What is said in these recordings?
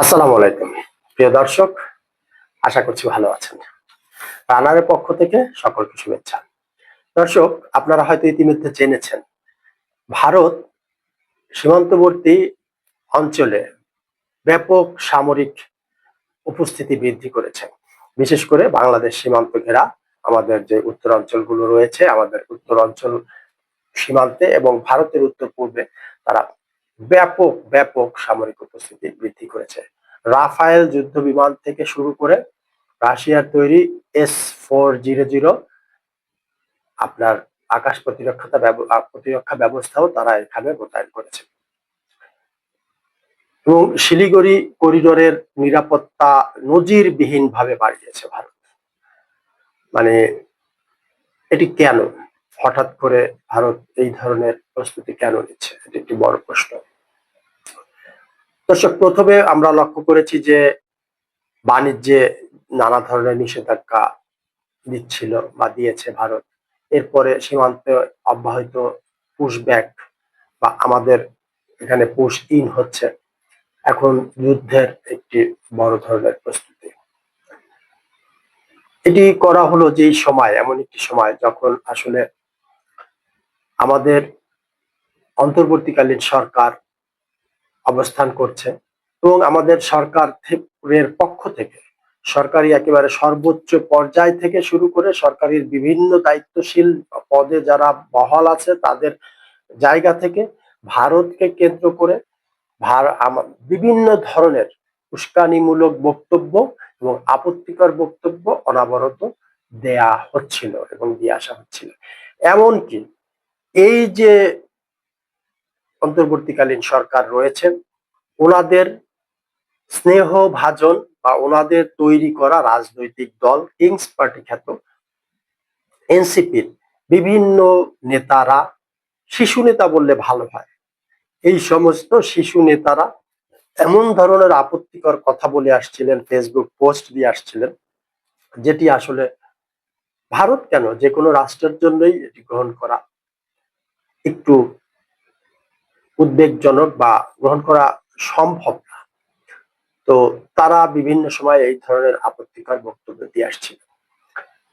আসসালামু আলাইকুম। প্রিয় দর্শক, আশা করছি ভালো আছেন। রানারের পক্ষ থেকে সকলকে শুভেচ্ছা। দর্শক, আপনারা হয়তো ইতিমধ্যে জেনেছেন, ভারত সীমান্তবর্তী অঞ্চলে ব্যাপক সামরিক উপস্থিতি বৃদ্ধি করেছে। বিশেষ করে বাংলাদেশ সীমান্ত ঘেরা, আমাদের যে উত্তরাঞ্চলগুলো রয়েছে, আমাদের উত্তরাঞ্চল সীমান্তে এবং ভারতের উত্তর পূর্বে তারা ব্যাপক ব্যাপক সামরিক উপস্থিতি বৃদ্ধি করেছে। রাফায়েল যুদ্ধ বিমান থেকে শুরু করে রাশিয়ার তৈরি এস ফোর জিরো জিরো আপনার আকাশ প্রতিরক্ষা প্রতিরক্ষা ব্যবস্থাও তারা এখানে মোতায়েন করেছে। এবং শিলিগুড়ি করিডোরের নিরাপত্তা নজিরবিহীন ভাবে বাড়িয়েছে ভারত। মানে এটি কেন? হঠাৎ করে ভারত এই ধরনের প্রস্তুতি কেন নিচ্ছে? এটি একটি বড় প্রশ্ন। দর্শক, প্রথমে আমরা লক্ষ্য করেছি যে বাণিজ্যে নানা ধরনের নিষেধাজ্ঞা দিচ্ছিল বা দিয়েছে ভারত। এরপরে সীমান্তে অব্যাহত পুশব্যাক বা আমাদের এখানে পুশ ইন হচ্ছে। এখন যুদ্ধের একটি বড় ধরনের প্রস্তুতি। এটি করা হলো যেই সময়, এমন একটি সময় যখন আসলে আমাদের অন্তর্বর্তীকালীন সরকার অবস্থান করছে এবং আমাদের সরকার থে- এর পক্ষ থেকে, সরকারি একেবারে সর্বোচ্চ পর্যায় থেকে শুরু করে সরকারের বিভিন্ন দায়িত্বশীল পদে যারা বহাল আছে তাদের জায়গা থেকে ভারতকে কেন্দ্র করে বিভিন্ন ধরনের উস্কানিমূলক বক্তব্য এবং আপত্তিকর বক্তব্য অনাবরত দেয়া হচ্ছিল এবং দিয়ে আসা হচ্ছিল। এমনকি এই যে অন্তর্বর্তীকালীন সরকার রয়েছে, ওনাদের স্নেহ ভাজন বা ওনাদের তৈরি করা রাজনৈতিক দল, কিংস পার্টি খ্যাত এনসিপির বিভিন্ন নেতারা শিশু নেতা বললে ভালো হয়। এই সমস্ত শিশু নেতারা এমন ধরনের আপত্তিকর কথা বলে আসছিলেন, ফেসবুক পোস্ট দিয়ে আসছিলেন, যেটি আসলে ভারত কেন? যে কোনো রাষ্ট্রের জন্যই এটি গ্রহণ করা একটু উদ্বেগজনক বা গ্রহণ করা সম্ভব না। তো তারা বিভিন্ন সময় এই ধরনের আপত্তিকর বক্তব্য দিয়ে আসছিল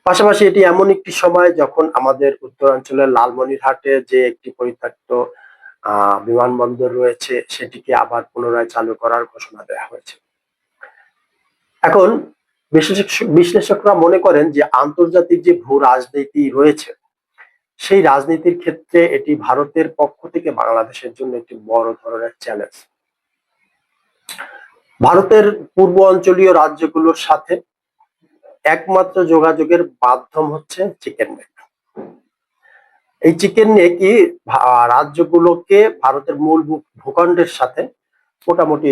পাশাপাশি এটি এমন একটি সময় যখন আমাদের উত্তরাঞ্চলের লালমনিরহাটে যে একটি পরিত্যক্ত বিমানবন্দর রয়েছে, সেটিকে আবার পুনরায় চালু করার ঘোষণা দেওয়া হয়েছে। এখন বিশ্লেষক বিশ্লেষকরা মনে করেন যে আন্তর্জাতিক যে ভূ রাজনীতি রয়েছে সেই রাজনীতির ক্ষেত্রে এটি ভারতের পক্ষ থেকে বাংলাদেশের জন্য একটি বড় ধরনের চ্যালেঞ্জ ভারতের পূর্ব অঞ্চলীয় রাজ্যগুলোর সাথে একমাত্র যোগাযোগের মাধ্যম হচ্ছে চিকেন নেক এই চিকেন নেকই রাজ্যগুলোকে ভারতের মূল ভূখণ্ডের সাথে মোটামুটি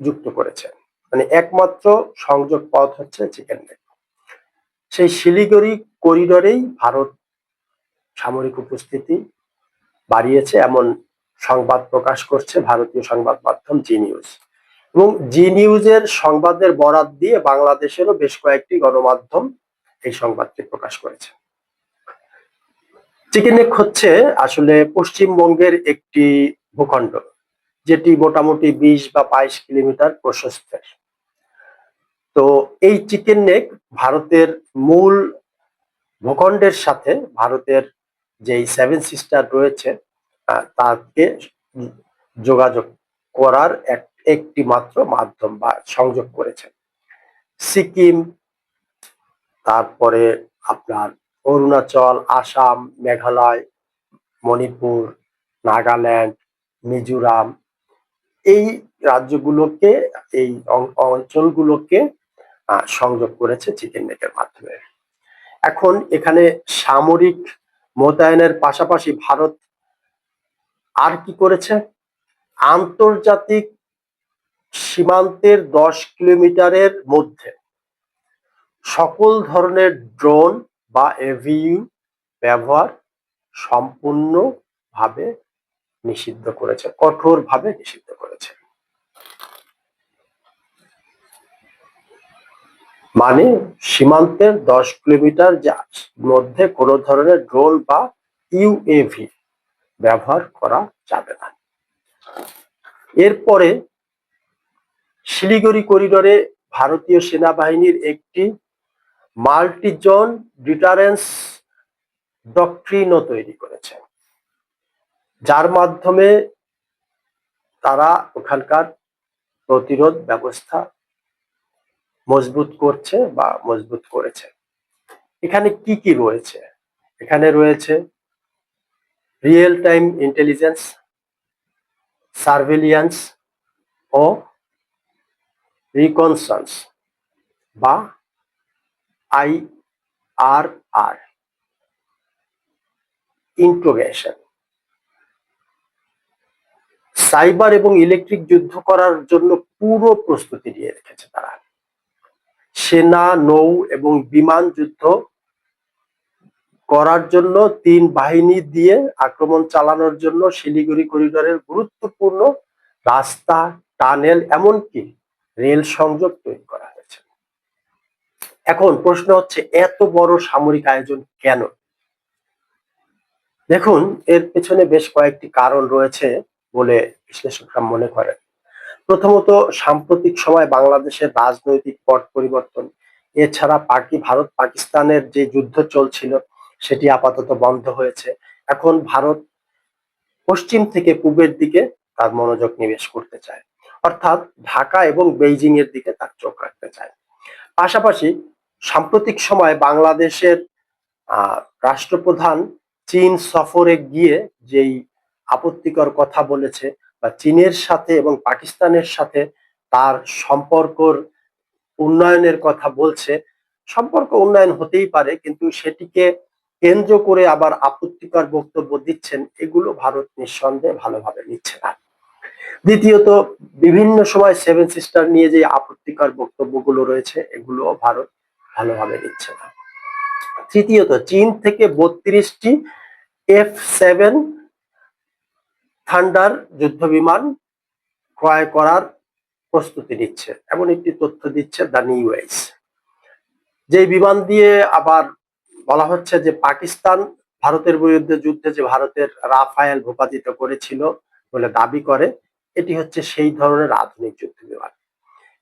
যুক্ত করেছে। মানে একমাত্র সংযোগ পথ হচ্ছে চিকেন নেক সেই শিলিগুড়ি করিডোরেই ভারত সামরিক উপস্থিতি বাড়িয়েছে এমন সংবাদ প্রকাশ করছে ভারতীয় সংবাদ মাধ্যম জি নিউজ এবং জি নিউজের সংবাদের বরাত দিয়ে বাংলাদেশেরও বেশ কয়েকটি গণমাধ্যম এই সংবাদটি প্রকাশ করেছে। চিকেনেক হচ্ছে আসলে পশ্চিমবঙ্গের একটি ভূখণ্ড, যেটি মোটামুটি বিশ বা বাইশ কিলোমিটার প্রশস্তের। তো এই চিকেন নেক ভারতের মূল ভূখণ্ডের সাথে ভারতের যেই সেভেন সিস্টার রয়েছে তাকে যোগাযোগ করার এক, একটি মাত্র মাধ্যম বা সংযোগ করেছে। সিকিম, তারপরে আপনার অরুণাচল, আসাম, মেঘালয়, মণিপুর, নাগাল্যান্ড, মিজোরাম, এই রাজ্যগুলোকে, এই অঞ্চলগুলোকে সংযোগ করেছে চিকেন নেকের মাধ্যমে। এখন এখানে সামরিক মোতায়েনের পাশাপাশি ভারত আর কি করেছে? আন্তর্জাতিক সীমান্তের দশ কিলোমিটারের মধ্যে সকল ধরনের ড্রোন বা এভিইউ ব্যবহার সম্পূর্ণভাবে নিষিদ্ধ করেছে, কঠোরভাবে নিষিদ্ধ করেছে। মানে সীমান্তের দশ কিলোমিটার মধ্যে কোনো ধরনের ড্রোন বা ইউএভি ব্যবহার করা যাবে না। এরপরে শিলিগুড়ি করিডোরে ভারতীয় সেনাবাহিনীর একটি মাল্টিজন ডিটারেন্স ডক্ট্রিনও তৈরি করেছে। যার মাধ্যমে তারা ওখানকার প্রতিরোধ ব্যবস্থা মজবুত করছে বা মজবুত করেছে। এখানে কি কি রয়েছে? এখানে রয়েছে রিয়েল টাইম ইন্টেলিজেন্স সার্ভেলিয়েন্স ও রিকনসান্স বা I R R interrogation cyber এবং ইলেকট্রিক যুদ্ধ করার জন্য পুরো প্রস্তুতি নিয়ে রেখেছে তারা। সেনা, নৌ এবং বিমান যুদ্ধ করার জন্য তিন বাহিনী দিয়ে আক্রমণ চালানোর জন্য শিলিগুড়ি করিডোরের গুরুত্বপূর্ণ রাস্তা, টানেল এমনকি রেল সংযোগ তৈরি করা হয়েছে। এখন প্রশ্ন হচ্ছে, এত বড় সামরিক আয়োজন কেন? দেখুন, এর পেছনে বেশ কয়েকটি কারণ রয়েছে বলে বিশ্লেষকরা মনে করেন। প্রথমত সাম্প্রতিক সময় বাংলাদেশের রাজনৈতিক পট পরিবর্তন। এছাড়া পাকি, ভারত পাকিস্তানের যে যুদ্ধ চলছিল, সেটি আপাতত বন্ধ হয়েছে। এখন ভারত পশ্চিম থেকে পূবের দিকে তার মনোযোগ নিবেশ করতে চায়। অর্থাৎ ঢাকা এবং বেইজিং এর দিকে তার চোখ রাখতে চায়। পাশাপাশি সাম্প্রতিক সময় বাংলাদেশের রাষ্ট্রপ্রধান চীন সফরে গিয়ে যেই আপত্তিকর কথা বলেছে বা চীনের সাথে এবং পাকিস্তানের সাথে তার সম্পর্কর উন্নয়নের কথা বলছে। সম্পর্ক উন্নয়ন হতেই পারে, কিন্তু সেটিকে কেন্দ্র করে আবার আপত্তিকর বক্তব্য দিচ্ছেন, এগুলো ভারত নিঃসন্দেহে ভালোভাবে নিচ্ছে না। দ্বিতীয়ত, বিভিন্ন সময় সেভেন সিস্টার নিয়ে যে আপত্তিকর বক্তব্যগুলো রয়েছে এগুলো ভারত ভালোভাবে নিচ্ছে না। তৃতীয়ত, চীন থেকে বত্রিশটি এফ সেভেন থান্ডার যুদ্ধ বিমান ক্রয় করার প্রস্তুতি নিচ্ছে। এমন একটি তথ্য দিচ্ছে দ্য নিউজ যে বিমান দিয়ে আবার বলা হচ্ছে যে পাকিস্তান ভারতের বিরুদ্ধে যুদ্ধে যে ভারতের রাফায়েল ভূপাতিত করেছিল বলে দাবি করে এটি হচ্ছে সেই ধরনের আধুনিক যুদ্ধ বিমান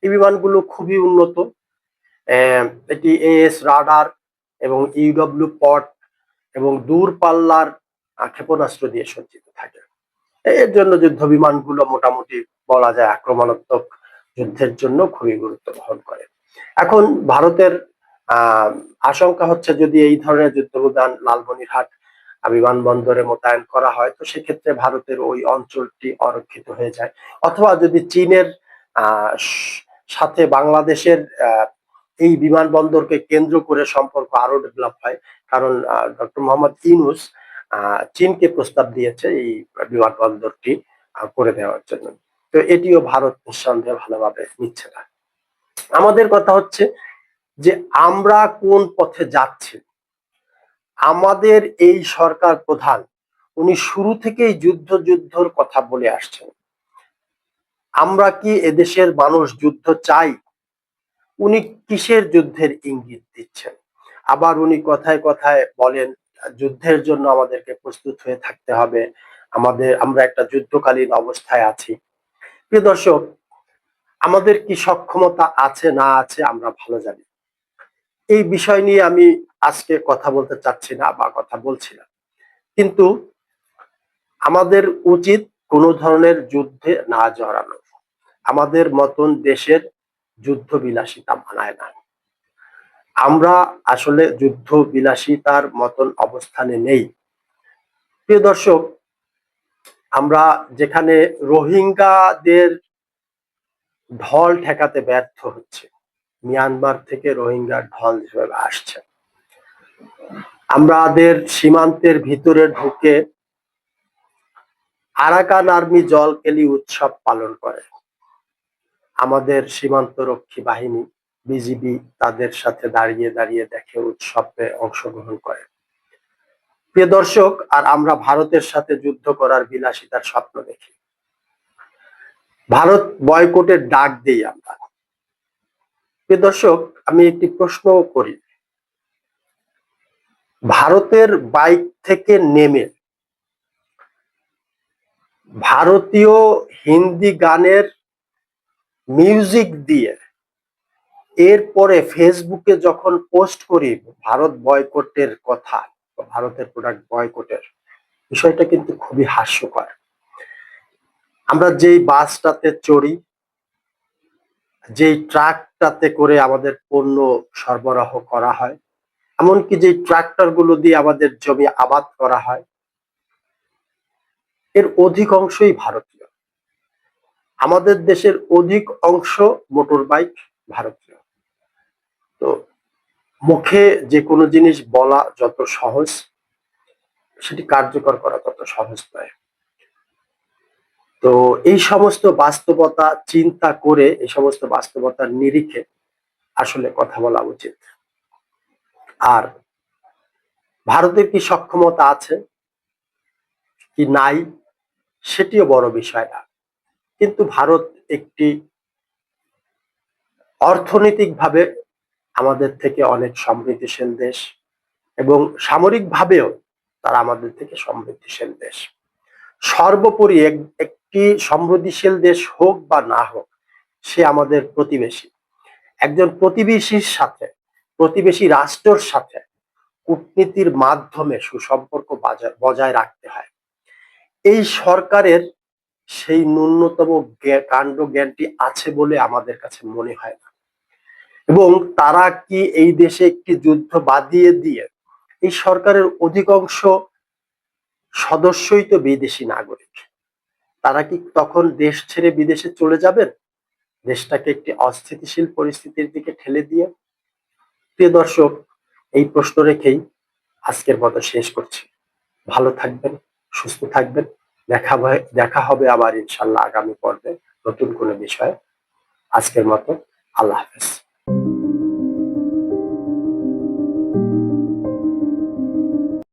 এই বিমানগুলো খুবই উন্নত। এটি এএস রাডার এবং ইউডব্লিউ পট এবং দূরপাল্লার আহ, ক্ষেপণাস্ত্র দিয়ে সজ্জিত থাকে। এর জন্য যুদ্ধ বিমানগুলো মোটামুটি বলা যায় আক্রমণাত্মক যুদ্ধের জন্য খুবই গুরুত্ব বহন করে। এখন ভারতের আশঙ্কা হচ্ছে যদি এই ধরনের যুদ্ধ বিমান লালমনিরহাট বিমানবন্দরে মোতায়েন করা হয়, তো সেক্ষেত্রে ভারতের ওই অঞ্চলটি অরক্ষিত হয়ে যায়। অথবা যদি চীনের সাথে বাংলাদেশের এই বিমানবন্দরকে কেন্দ্র করে সম্পর্ক আরও ডেভেলপ হয়, কারণ ডক্টর মোহাম্মদ ইউনুস চীনকে প্রস্তাব দিয়েছে এই বিমানবন্দরটি করে দেওয়ার জন্য। তো এটিও ভারত নিঃসন্দেহে ভালোভাবে নিচ্ছে না। আমাদের কথা হচ্ছে যে আমরা কোন পথে যাচ্ছি? আমাদের এই সরকার প্রধান, উনি শুরু থেকেই যুদ্ধ যুদ্ধর কথা বলে আসছেন। আমরা কি এদেশের মানুষ যুদ্ধ চাই? উনি কিসের যুদ্ধের ইঙ্গিত দিচ্ছেন? আবার উনি কথায় কথায় বলেন যুদ্ধের জন্য আমাদেরকে প্রস্তুত হয়ে থাকতে হবে। আমাদের, আমরা একটা যুদ্ধকালীন অবস্থায় আছি। প্রিয় দর্শক, আমাদের কি সক্ষমতা আছে না আছে আমরা ভালো জানি। এই বিষয় নিয়ে আমি আজকে কথা বলতে চাচ্ছি না বা কথা বলছি না। কিন্তু আমাদের উচিত কোনো ধরনের যুদ্ধে না জড়ানো। আমাদের মতন দেশের যুদ্ধ বিলাসিতা মানায় না। আমরা আসলে যুদ্ধ বিলাসিতার মতন অবস্থানে নেই। প্রিয় দর্শক, আমরা যেখানে রোহিঙ্গাদের ঢল ঠেকাতে ব্যর্থ হচ্ছে, মিয়ানমার থেকে রোহিঙ্গার ঢল যেভাবে আসছে আমাদের সীমান্তের ভিতরে ঢুকে আরাকান আর্মি জলকেলি উৎসব পালন করে, আমাদের সীমান্তরক্ষী বাহিনী বিজিবি তাদের সাথে দাঁড়িয়ে দাঁড়িয়ে দেখে উৎসবে অংশগ্রহণ করে। প্রিয় দর্শক, আর আমরা ভারতের সাথে যুদ্ধ করার বিলাসিতার স্বপ্ন দেখি। ভারত বয়কটের ডাক দেই আমরা। প্রিয় দর্শক, আমি একটি প্রশ্ন করি। ভারতের বাইক থেকে নেমে ভারতীয় হিন্দি গানের মিউজিক দিয়ে এরপরে ফেসবুকে যখন পোস্ট করি, ভারত বয়কটের কথা, ভারতের প্রোডাক্ট বয়কটের, বিষয়টা কিন্তু খুবই হাস্যকর। আমরা যেই বাসটাতে চড়ি, যেই ট্রাকটাতে করে আমাদের পণ্য সরবরাহ করা হয়, এমনকি যে ট্রাক্টরগুলো দিয়ে আমাদের জমি আবাদ করা হয়, এর অধিক অংশই ভারতীয়। আমাদের দেশের অধিক অংশ মোটর বাইক ভারতীয়। তো মুখে যে কোনো জিনিস বলা যত সহজ, সেটি কার্যকর করা তত সহজ নয়। তো এই সমস্ত বাস্তবতা চিন্তা করে, এই সমস্ত বাস্তবতার নিরিখে আসলে কথা বলা উচিত। আর ভারতের কি সক্ষমতা আছে, কি নাই, সেটিও বড় বিষয় না। কিন্তু ভারত একটি অর্থনৈতিকভাবে আমাদের থেকে অনেক সমৃদ্ধিশীল দেশ এবং সামরিকভাবেও তারা আমাদের থেকে সমৃদ্ধিশীল দেশ। সর্বোপরি একটি সমৃদ্ধিশীল দেশ হোক বা না হোক, সে আমাদের প্রতিবেশী। একজন প্রতিবেশীর সাথে, প্রতিবেশী রাষ্ট্রের সাথে কূটনীতির মাধ্যমে সুসম্পর্ক বাজা- বজায় রাখতে হয়। এই সরকারের সেই ন্যূনতম কাণ্ড জ্ঞানটি আছে বলে আমাদের কাছে মনে হয় না। এবং তারা কি এই দেশে একটি যুদ্ধ বাদিয়ে দিয়ে এই সরকারের অধিকাংশ সদস্যই তো বিদেশি নাগরিক? তারা কি তখন দেশ ছেড়ে বিদেশে চলে যাবেন? দেশটাকে একটি অস্থিতিশীল পরিস্থিতির দিকে ঠেলে দিয়ে? প্রিয় দর্শক, এই প্রশ্ন রেখেই আজকের মতো শেষ করছি। ভালো থাকবেন, সুস্থ থাকবেন। দেখা দেখা হবে আবার ইনশাল্লাহ আগামী পর্বে নতুন কোনো বিষয়ে। আজকের মতো আল্লাহ হাফেজ।